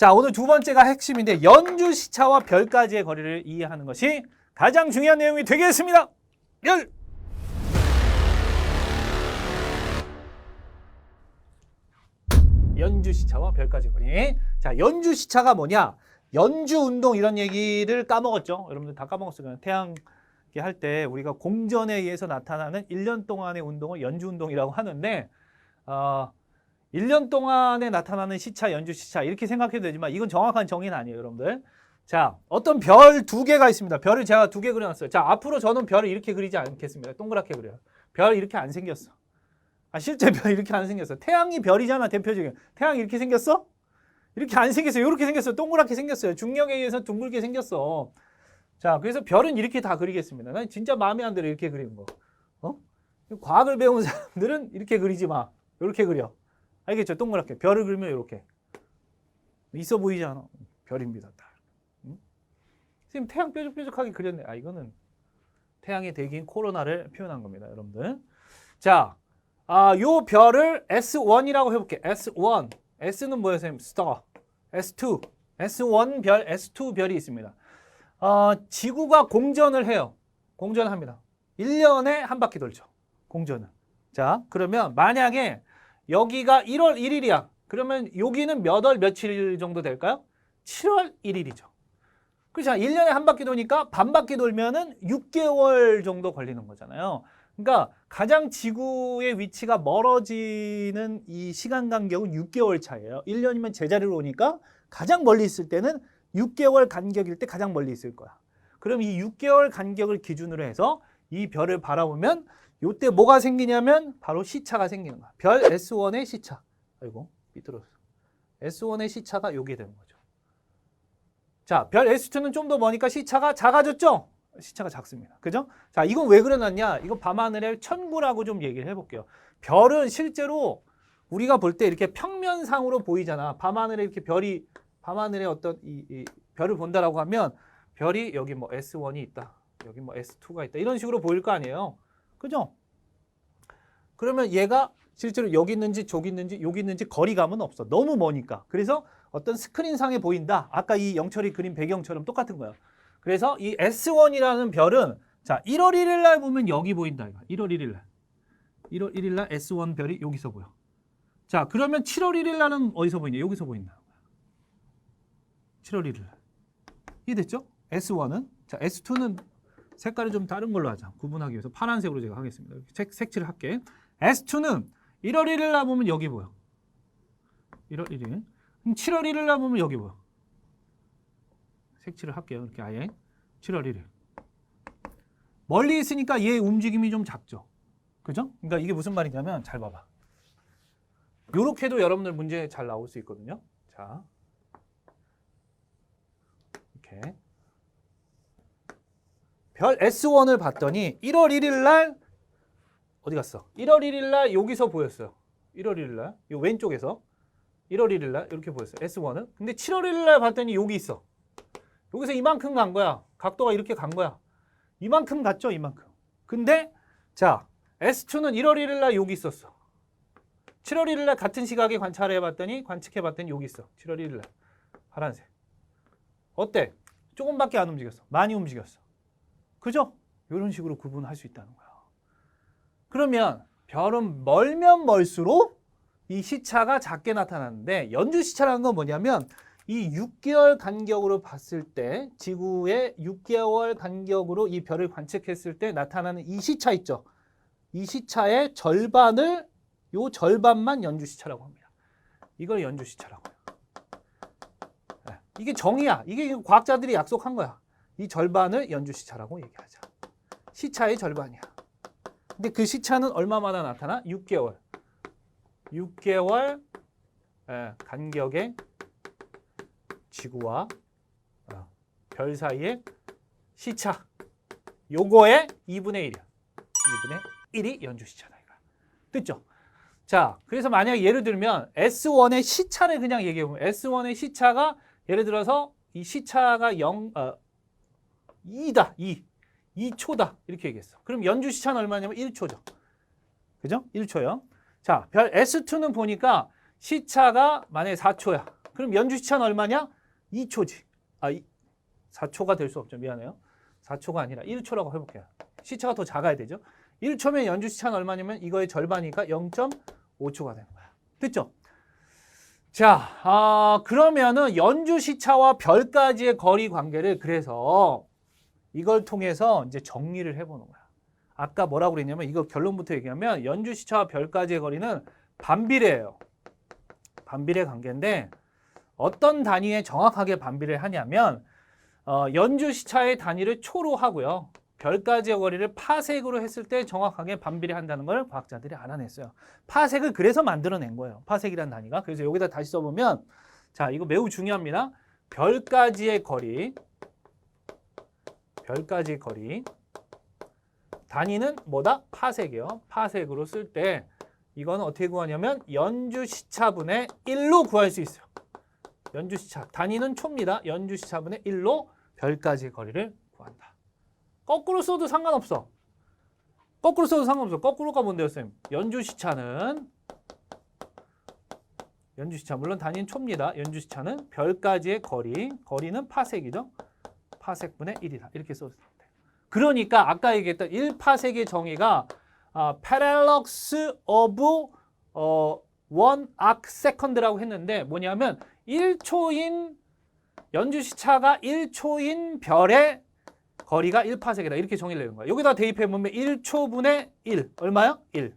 자, 오늘 두 번째가 핵심인데 연주 시차와 별까지의 거리를 이해하는 것이 가장 중요한 내용이 되겠습니다. 열. 연주 시차와 별까지 거리. 자, 연주 시차가 뭐냐? 연주 운동 이런 얘기를 까먹었죠. 여러분들 다 까먹었을 거예요. 태양 할 때 우리가 공전에 의해서 나타나는 1년 동안의 운동을 연주 운동이라고 하는데 어, 1년 동안에 나타나는 시차, 연주 시차 이렇게 생각해도 되지만 이건 정확한 정의는 아니에요, 여러분들. 자, 어떤 별 두 개가 있습니다. 별을 제가 두 개 그려놨어요. 자, 앞으로 저는 별을 이렇게 그리지 않겠습니다. 동그랗게 그려요. 별 이렇게 안 생겼어. 아, 실제 별 이렇게 안 생겼어. 태양이 별이잖아, 대표적인. 태양 이렇게 생겼어? 이렇게 안 생겼어요. 이렇게 생겼어요. 동그랗게 생겼어요. 중력에 의해서 둥글게 생겼어. 자, 그래서 별은 이렇게 다 그리겠습니다. 난 진짜 마음에 안 들어 이렇게 그리는 거. 어? 과학을 배운 사람들은 이렇게 그리지 마. 이렇게 그려. 알겠죠? 동그랗게. 별을 그리면 이렇게. 있어 보이지 않아? 별입니다. 딱. 응? 선생님 태양 뾰족뾰족하게 그렸네. 아 이거는 태양의 대기인 코로나를 표현한 겁니다, 여러분들. 자, 아, 요 별을 S1이라고 해볼게. S1. S는 뭐예요, 선생님? 스타. S2. S1 별, S2 별이 있습니다. 어, 지구가 공전을 해요. 공전을 합니다. 1년에 한 바퀴 돌죠. 공전은. 자, 그러면 만약에 여기가 1월 1일이야. 그러면 여기는 몇 월 며칠 정도 될까요? 7월 1일이죠. 그렇죠. 1년에 한 바퀴 도니까 반 바퀴 돌면은 6개월 정도 걸리는 거잖아요. 그러니까 가장 지구의 위치가 멀어지는 이 시간 간격은 6개월 차예요. 1년이면 제자리로 오니까 가장 멀리 있을 때는 6개월 간격일 때 가장 멀리 있을 거야. 그럼 이 6개월 간격을 기준으로 해서 이 별을 바라보면 요때 뭐가 생기냐면 바로 시차가 생기는 거야. 별 S1의 시차. 아이고, 삐뚤었어. S1의 시차가 요게 되는 거죠. 자, 별 S2는 좀 더 머니까 시차가 작아졌죠? 시차가 작습니다. 그죠? 자, 이건 왜 그러느냐? 이거 밤하늘의 천구라고 좀 얘기를 해볼게요. 별은 실제로 우리가 볼 때 이렇게 평면상으로 보이잖아. 밤하늘에 이렇게 별이, 밤하늘에 어떤 이, 이 별을 본다라고 하면 별이 여기 뭐 S1이 있다. 여기 뭐 S2가 있다. 이런 식으로 보일 거 아니에요. 그죠? 그러면 얘가 실제로 여기 있는지 저기 있는지 여기 있는지 거리감은 없어. 너무 머니까. 그래서 어떤 스크린상에 보인다. 아까 이 영철이 그린 배경처럼 똑같은 거예요. 그래서 이 S1이라는 별은 자 1월 1일 날 보면 여기 보인다. 이거. 1월 1일 날. 1월 1일 날 S1 별이 여기서 보여. 자 그러면 7월 1일 날은 어디서 보이냐? 여기서 보인다. 7월 1일 날. 이해됐죠? S1은 자 S2는 색깔을 좀 다른 걸로 하자. 구분하기 위해서 파란색으로 제가 하겠습니다. 색, 색칠을 할게. S2는 1월 1일 날 보면 여기 보여. 1월 1일. 그럼 7월 1일 날 보면 여기 보여. 색칠을 할게요. 이렇게 아예. 7월 1일. 멀리 있으니까 얘 움직임이 좀 작죠. 그죠? 그러니까 이게 무슨 말이냐면 잘 봐봐. 요렇게도 여러분들 문제 잘 나올 수 있거든요. 자. 이렇게. 별 S1을 봤더니 1월 1일 날 어디 갔어? 1월 1일 날 여기서 보였어요. 1월 1일 날. 요 왼쪽에서 1월 1일 날 이렇게 보였어요. S1은. 근데 7월 1일 날 봤더니 여기 있어. 여기서 이만큼 간 거야. 각도가 이렇게 간 거야. 이만큼 갔죠, 이만큼. 근데 자, S2는 1월 1일 날 여기 있었어. 7월 1일 날 같은 시각에 관찰해 봤더니 관측해 봤더니 여기 있어. 7월 1일 날. 파란색. 어때? 조금밖에 안 움직였어. 많이 움직였어. 그죠? 이런 식으로 구분할 수 있다는 거야. 그러면 별은 멀면 멀수록 이 시차가 작게 나타나는데 연주 시차라는 건 뭐냐면 이 6개월 간격으로 봤을 때 지구의 6개월 간격으로 이 별을 관측했을 때 나타나는 이 시차 있죠. 이 시차의 절반을 요 절반만 연주 시차라고 합니다. 이걸 연주 시차라고 해요. 네, 이게 정의야. 이게 과학자들이 약속한 거야. 이 절반을 연주 시차라고 얘기하자. 시차의 절반이야. 근데 그 시차는 얼마마다 나타나? 6개월. 6개월 예, 간격의 지구와 어, 별 사이의 시차. 요거의 2분의 1이야. 2분의 1이 연주 시차다. 이거. 됐죠? 자, 그래서 만약 예를 들면 S1의 시차를 그냥 얘기해 보면 S1의 시차가 예를 들어서 이 시차가 0, 어, 2다. 2. 2초다. 이렇게 얘기했어. 그럼 연주 시차는 얼마냐면 1초죠. 그죠? 1초요. 자, 별 S2는 보니까 시차가 만약에 4초야. 그럼 연주 시차는 얼마냐? 2초지. 아, 이, 4초가 될 수 없죠. 미안해요. 4초가 아니라 1초라고 해볼게요. 시차가 더 작아야 되죠. 1초면 연주 시차는 얼마냐면 이거의 절반이니까 0.5초가 되는 거야. 됐죠? 자, 아, 그러면은 연주 시차와 별까지의 거리 관계를 그래서 이걸 통해서 이제 정리를 해보는 거야. 아까 뭐라고 그랬냐면 이거 결론부터 얘기하면 연주시차와 별까지의 거리는 반비례예요. 반비례 관계인데 어떤 단위에 정확하게 반비례를 하냐면 어, 연주시차의 단위를 초로 하고요. 별까지의 거리를 파색으로 했을 때 정확하게 반비례한다는 걸 과학자들이 알아냈어요. 파색을 그래서 만들어낸 거예요. 파색이라는 단위가. 그래서 여기다 다시 써보면 자 이거 매우 중요합니다. 별까지의 거리 별까지의 거리 단위는 뭐다? 파색이요. 파색으로 쓸 때 이거는 어떻게 구하냐면 연주 시차분의 1로 구할 수 있어요. 연주 시차 단위는 초입니다. 연주 시차분의 1로 별까지의 거리를 구한다. 거꾸로 써도 상관없어. 거꾸로 써도 상관없어. 거꾸로가 뭔데요, 쌤? 연주 시차는 연주 시차 물론 단위는 초입니다. 연주 시차는 별까지의 거리, 거리는 파색이죠. 파색분의 1이다. 이렇게 써도 돼요. 그러니까 아까 얘기했던 1파색의 정의가 아, parallax of 어, one arc second라고 했는데 뭐냐면 1초인 연주 시차가 1초인 별의 거리가 1파색이다. 이렇게 정의를 내는 거야. 여기다 대입해 보면 1초분의 1 얼마야? 1.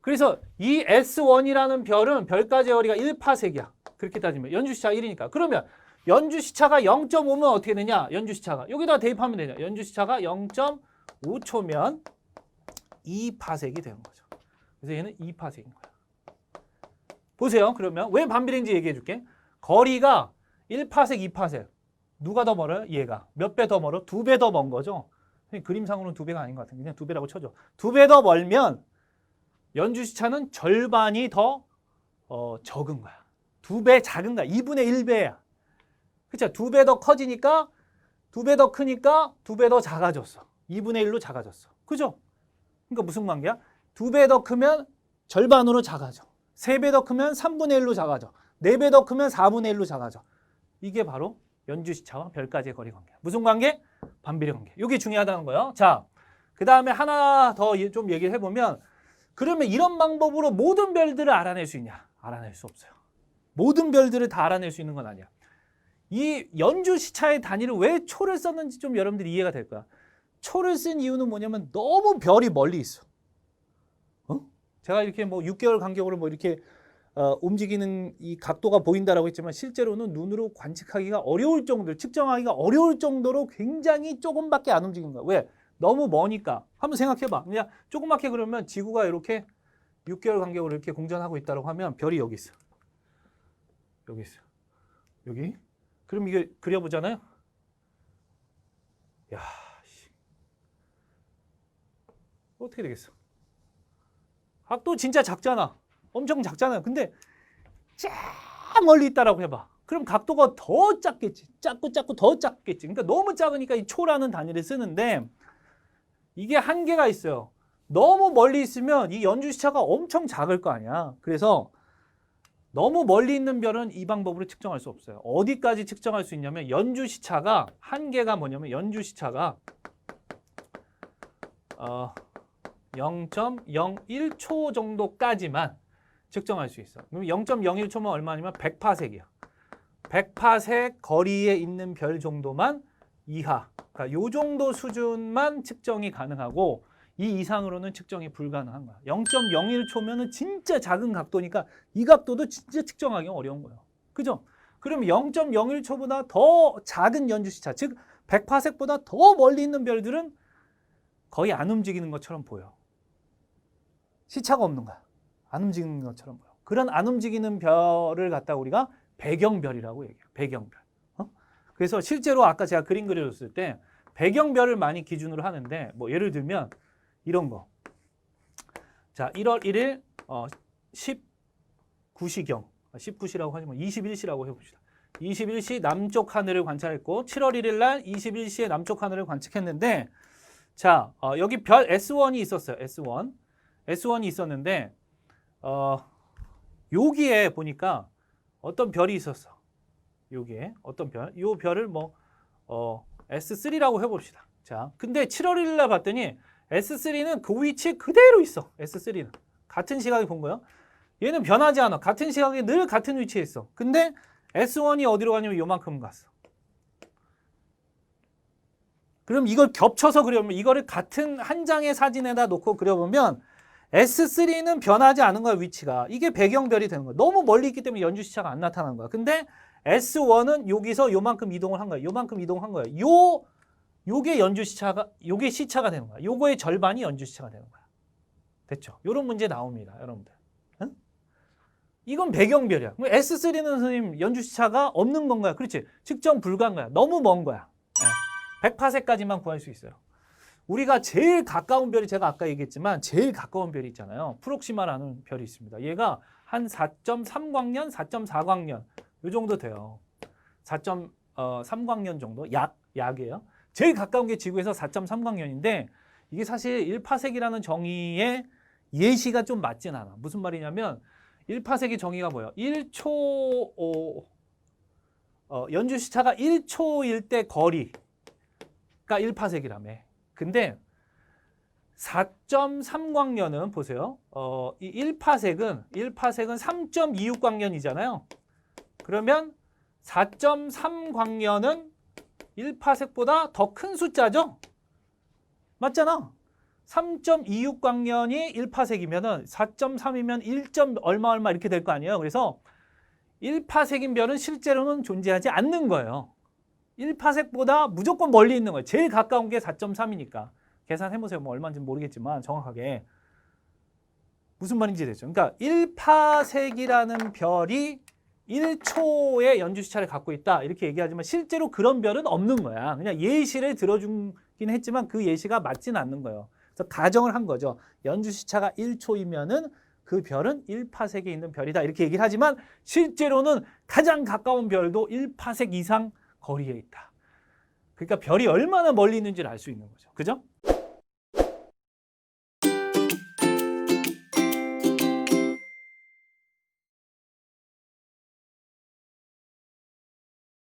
그래서 이 S1이라는 별은 별까지 거리가 1파색이야. 그렇게 따지면 연주 시차가 1이니까. 그러면 연주 시차가 0.5면 어떻게 되냐? 연주 시차가 여기다 대입하면 되냐? 연주 시차가 0.5초면 2파색이 되는 거죠. 그래서 얘는 2파색인 거야. 보세요. 그러면 왜 반비례인지 얘기해 줄게. 거리가 1파색, 2파색. 누가 더 멀어요? 얘가. 몇 배 더 멀어? 두 배 더 먼 거죠. 그림상으로는 두 배가 아닌 것 같은데 그냥 두 배라고 쳐줘. 두 배 더 멀면 연주 시차는 절반이 더 어, 적은 거야. 두 배 작은 거야. 2분의 1배야. 그쵸? 두 배 더 커지니까 두 배 더 크니까 두 배 더 작아졌어. 2분의 1로 작아졌어. 그죠? 그러니까 무슨 관계야? 두 배 더 크면 절반으로 작아져. 세 배 더 크면 3분의 1로 작아져. 네 배 더 크면 4분의 1로 작아져. 이게 바로 연주시차와 별까지의 거리 관계야. 무슨 관계? 반비례 관계. 이게 중요하다는 거예요. 자, 그 다음에 하나 더 좀 얘기를 해보면 그러면 이런 방법으로 모든 별들을 알아낼 수 있냐? 알아낼 수 없어요. 모든 별들을 다 알아낼 수 있는 건 아니야. 이 연주 시차의 단위를 왜 초를 썼는지 좀 여러분들이 이해가 될 거야. 초를 쓴 이유는 뭐냐면 너무 별이 멀리 있어. 어? 제가 이렇게 뭐 6개월 간격으로 뭐 이렇게 어, 움직이는 이 각도가 보인다라고 했지만 실제로는 눈으로 관측하기가 어려울 정도로 측정하기가 어려울 정도로 굉장히 조금밖에 안 움직이는 거야. 왜? 너무 머니까. 한번 생각해봐. 그냥 조그맣게 그러면 지구가 이렇게 6개월 간격으로 이렇게 공전하고 있다고 하면 별이 여기 있어. 여기 있어. 여기. 그럼 이게 그려보잖아요. 야, 씨. 어떻게 되겠어? 각도 진짜 작잖아. 엄청 작잖아요. 근데 쫙 멀리 있다라고 해봐. 그럼 각도가 더 작겠지. 작고 작고 더 작겠지. 그러니까 너무 작으니까 이 초라는 단위를 쓰는데 이게 한계가 있어요. 너무 멀리 있으면 이 연주 시차가 엄청 작을 거 아니야. 그래서 너무 멀리 있는 별은 이 방법으로 측정할 수 없어요. 어디까지 측정할 수 있냐면 연주 시차가 한계가 뭐냐면 연주 시차가 어 0.01초 정도까지만 측정할 수 있어. 그럼 0.01초면 얼마냐면 100파색이야. 100파색 거리에 있는 별 정도만 이하. 그러니까 요 정도 수준만 측정이 가능하고 이 이상으로는 측정이 불가능한 거야. 0.01초면은 진짜 작은 각도니까 이 각도도 진짜 측정하기 어려운 거예요. 그죠? 그럼 0.01초보다 더 작은 연주 시차, 즉 100파색보다 더 멀리 있는 별들은 거의 안 움직이는 것처럼 보여. 시차가 없는 거야. 안 움직이는 것처럼 보여. 그런 안 움직이는 별을 갖다 우리가 배경별이라고 얘기해요. 배경별. 어? 그래서 실제로 아까 제가 그림 그려줬을 때 배경별을 많이 기준으로 하는데 뭐 예를 들면 이런 거. 자, 1월 1일 어, 19시경, 19시라고 하지 뭐 21시라고 해봅시다. 21시 남쪽 하늘을 관찰했고 7월 1일 날 21시에 남쪽 하늘을 관측했는데 자, 어, 여기 별 S1이 있었어요. S1. S1이 있었는데 어, 여기에 보니까 어떤 별이 있었어. 요게 어떤 별? 요 별을 뭐 어, S3라고 해봅시다. 자, 근데 7월 1일 날 봤더니 S3는 그 위치에 그대로 있어. S3는 같은 시각에 본 거야. 얘는 변하지 않아. 같은 시각에 늘 같은 위치에 있어. 근데 S1이 어디로 가냐면 요만큼 갔어. 그럼 이걸 겹쳐서 그려보면 이거를 같은 한 장의 사진에다 놓고 그려보면 S3는 변하지 않은 거야 위치가 이게 배경별이 되는 거야 너무 멀리 있기 때문에 연주 시차가 안 나타나는 거야 근데 S1은 여기서 요만큼 이동을 한 거야 요만큼 이동한 거야 요 요게 연주 시차가 요게 시차가 되는 거야 요거의 절반이 연주 시차가 되는 거야 됐죠 요런 문제 나옵니다 여러분들 응? 이건 배경별이야 그럼 S3는 선생님 연주 시차가 없는 건가요 그렇지 측정 불가한 거야 너무 먼 거야 예. 100파세까지만 구할 수 있어요 우리가 제일 가까운 별이 제가 아까 얘기했지만 제일 가까운 별이 있잖아요. 프록시마라는 별이 있습니다. 얘가 한 4.3광년, 4.4광년 요 정도 돼요. 4.3광년 정도 약 약이에요. 제일 가까운 게 지구에서 4.3광년인데 이게 사실 1파sek이라는 정의의 예시가 좀 맞진 않아. 무슨 말이냐면 1파sek의 정의가 뭐예요? 1초 어, 어, 연주 시차가 1초일 때 거리가 1파sek이라며. 근데 4.3광년은 보세요. 어, 이 1파sek은 1파sek은 3.26광년이잖아요. 그러면 4.3광년은 1파sek보다 더 큰 숫자죠? 맞잖아. 3.26광년이 1파sek이면은 4.3이면 1. 얼마 얼마 이렇게 될 거 아니에요. 그래서 1파sek인 별은 실제로는 존재하지 않는 거예요. 1파sek보다 무조건 멀리 있는 거예요. 제일 가까운 게 4.3이니까. 계산해 보세요. 뭐 얼마인지 모르겠지만 정확하게. 무슨 말인지 됐죠. 그러니까 1파sek이라는 별이 1초의 연주 시차를 갖고 있다. 이렇게 얘기하지만 실제로 그런 별은 없는 거야. 그냥 예시를 들어주긴 했지만 그 예시가 맞지는 않는 거예요. 그래서 가정을 한 거죠. 연주 시차가 1초이면은 그 별은 1파sek에 있는 별이다. 이렇게 얘기를 하지만 실제로는 가장 가까운 별도 1파색 이상 거리에 있다. 그러니까 별이 얼마나 멀리 있는지를 알 수 있는 거죠. 그죠?